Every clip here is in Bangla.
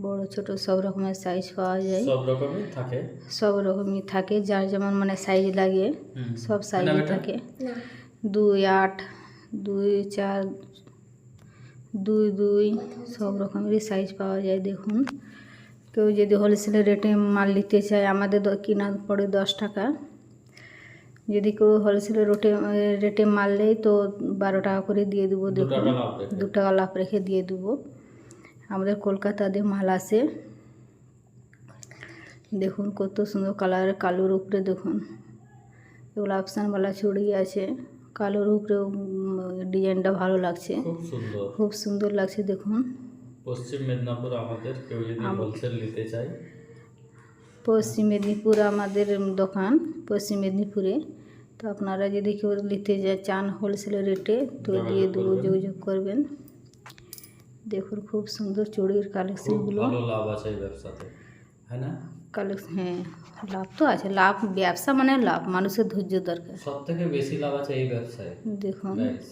বড় ছোট সব রকমের সাইজ পাওয়া যায়। সব রকমই থাকে? সব রকমই থাকে যার যেমন মানে সাইজ লাগে সব সাইজ থাকে। দুই আট দুই চার দুই দুই সব রকমেরই সাইজ পাওয়া যায় দেখুন। কেউ যদি হোলসেলের রেটে মাল নিতে চায় আমাদের দ- কিনা পড়ে দশ টাকা। যদি কেউ হোলসেল রেটে রেটে মাল নেয় তো বারো টাকা করে দিয়ে দেবো দেখুন। টাকা লাভ রেখে। দু টাকা লাভ রেখে দিয়ে দেবো। আমাদের কলকাতাতে মাল আসে। দেখুন কত সুন্দর কালার কালোর উপরে দেখুন। এগুলো অপশানওয়ালা চুড়ি আছে। কালোর উপরে ডিজাইনটা ভালো লাগছে। খুব সুন্দর। লাগছে দেখুন। পশ্চিম মেদিনীপুর আমাদের কেউ যদি হোলসেল নিতে চায়। পশ্চিম মেদিনীপুর আমাদের দোকান পশ্চিম মেদিনীপুরে। তো আপনারা যদি কেউ নিতে চান হোলসেল রেটে তো দিয়ে দেবো। যোগাযোগ করবেন। দেখুন খুব সুন্দর চুড়ির খুব কালেকশনগুলো ভালো লাভ আছে এই ব্যবসাতে হ্যাঁ না কালেকশন হ্যাঁ লাভ তো আছে লাভ ব্যবসা মানে লাভ মানুষের ধৈর্য দরকার সব থেকে বেশি লাভ আছে এই ব্যবসায় দেখুন Guys,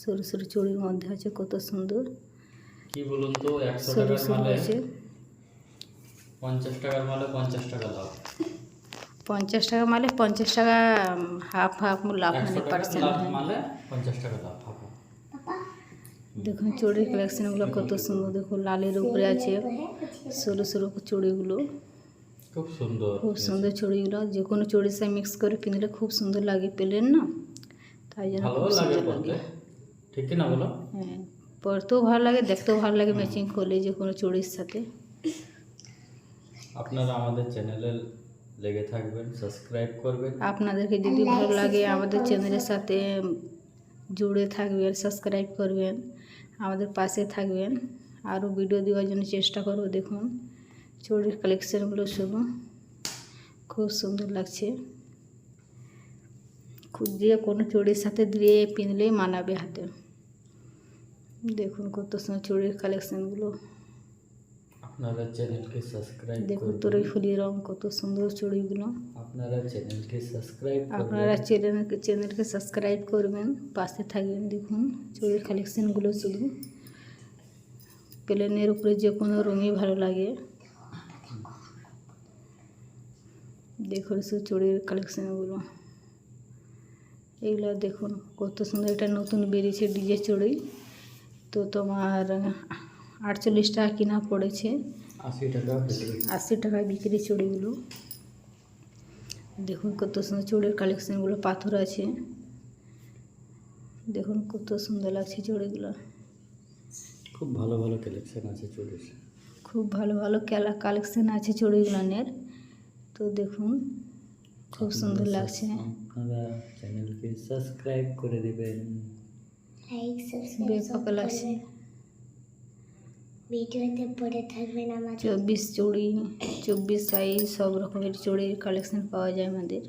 সরু সরু চুড়ির মধ্যে আছে কত সুন্দর কি বলুন তো একশো সরু টাকার সরু মালে আছে পঞ্চাশ টাকার মালে পঞ্চাশ টাকা লাভ পঞ্চাশ টাকা মালে পঞ্চাশ টাকা হাফ হাফ লাভ একশো মানে টাকার পার্সেন্ট লাভ মালে পঞ্চাশ টাকা লাভ হবে দেখুন চুড়ির কালেকশনগুলো কত সুন্দর দেখুন লালের উপরে আছে সরু সরু চুড়িগুলো খুব সুন্দর খুব সুন্দর চুড়িগুলো যে কোনো চুড়ির সাথে মিক্স করে কিনলে খুব সুন্দর লাগে পেলেন না তাই জন্য ভালো খুব লাগে সুন্দর পড়তে লাগে ঠিক কি না বলো হ্যাঁ পরতেও ভালো লাগে দেখতেও ভালো লাগে ম্যাচিং করলে যে কোনো চুড়ির সাথে আপনারা আমাদের চ্যানেলে লেগে থাকবেন সাবস্ক্রাইব করবেন আপনাদেরকে যদি ভালো লাগে আমাদের চ্যানেলের সাথে জুড়ে থাকবেন সাবস্ক্রাইব করবেন, আমাদের পাশে থাকবেন। আরও ভিডিও দেওয়ার জন্য চেষ্টা করব, দেখুন। চুড়ির কালেকশানগুলো শুধু খুব সুন্দর লাগছে। খুব দিয়ে কোনো চুড়ির সাথে দিয়ে পিনলেই মানাবে হাতে। দেখুন কত সুন্দর চুড়ির কালেকশনগুলো আপনারা চ্যানেলকে সাবস্ক্রাইব দেখুন করবেন তোরই ফুলি রং কত সুন্দর চুড়িগুলো আপনারা চ্যানেলকে সাবস্ক্রাইব আপনারা চ্যানেলকে চ্যানেলকে সাবস্ক্রাইব করবেন পাশে থাকবেন দেখুন চুড়ির কালেকশনগুলো শুধু। প্লেনের উপরে যে কোনো রঙই ভালো লাগে। দেখুন শুধু চুড়ির কালেকশনগুলো এগুলো দেখুন কত সুন্দর এটা নতুন বেরিয়েছে ডিজে চুড়ি তো তোমার আটচল্লিশ টাকা কিনা পড়েছে। আশি টাকা বিক্রি আশি টাকায় বিক্রি চুড়িগুলো। দেখুন কত সুন্দর চুড়ির কালেকশনগুলো পাথর আছে। দেখুন কত সুন্দর লাগছে চুড়িগুলো। খুব ভালো ভালো কালেকশন আছে চুড়ির। খুব ভালো ভালো খেলা কালেকশন আছে চুড়িগুলোনের। তো দেখুন খুব সুন্দর লাগছে। আপনারা চ্যানেলকে সাবস্ক্রাইব করে দিবেন। ব্যাপক লাগছে। ভিডিওতে পড়ে থাকবেন আমার চব্বিশ চুড়ি চব্বিশ সাইজ সব রকমের চুড়ির কালেকশন পাওয়া যায় আমাদের।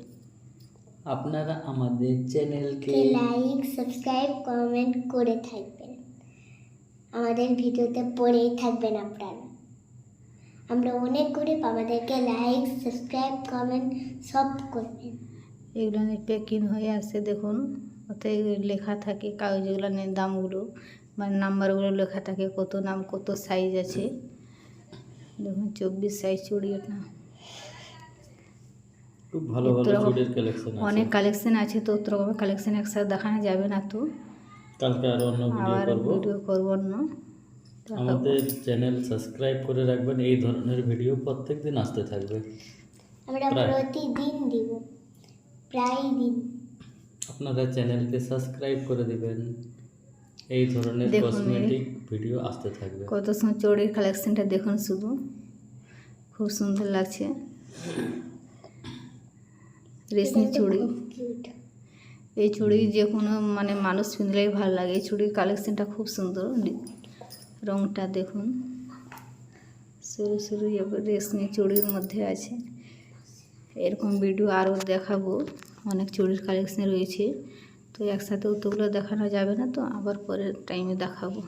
আপনারা আমাদের চ্যানেলকে লাইক সাবস্ক্রাইব কমেন্ট করে থাকবেন। আমাদের ভিডিওতে পড়েই থাকবেন আপনারা। আমরা অনেক গরিব আমাদেরকে লাইক সাবস্ক্রাইব কমেন্ট সব করবেন। এগুলো প্যাকিং হয়ে আসে দেখুন। ওতে লেখা থাকে কাগজগুলোর দামগুলো। মানে নাম্বারগুলো লেখা থাকে কত নাম কত সাইজ আছে। দেখুন চব্বিশ সাইজ চুড়ি খুব ভালো ভালো চুড়ির কালেকশন আছে। অনেক কালেকশন আছে তো অত রকমের কালেকশন একসাথে দেখানো যাবে না তো। কালকে আরও অন্য ভিডিও করব। ভিডিও করব অন্য। আমাদের চ্যানেল সাবস্ক্রাইব করে রাখবেন এই ধরনের ভিডিও প্রত্যেক দিন আসতে থাকবে। আমরা। প্রতিদিন দিব প্রায় দিন। আপনারা চ্যানেলকে সাবস্ক্রাইব করে দিবেন। এই ধরনের কসমেটিক ভিডিও আসতে থাকবে। কত সুন্দর চুড়ির কালেকশনটা দেখুন শুধু খুব সুন্দর লাগছে। রেশমি চুড়ি। এই চুড়ি যে কোনো মানে মানুষ পিঁধলেই ভালো লাগে। এই চুড়ির কালেকশনটা খুব সুন্দর। রংটা দেখুন। সরু সরু এবার রেশমি চুড়ির মধ্যে আছে। এরকম ভিডিও আরও দেখাবো। অনেক চুড়ির কালেকশন রয়েছে। তো একসাথে অতগুলো দেখানো যাবে না তো আবার পরের টাইমে দেখাবো।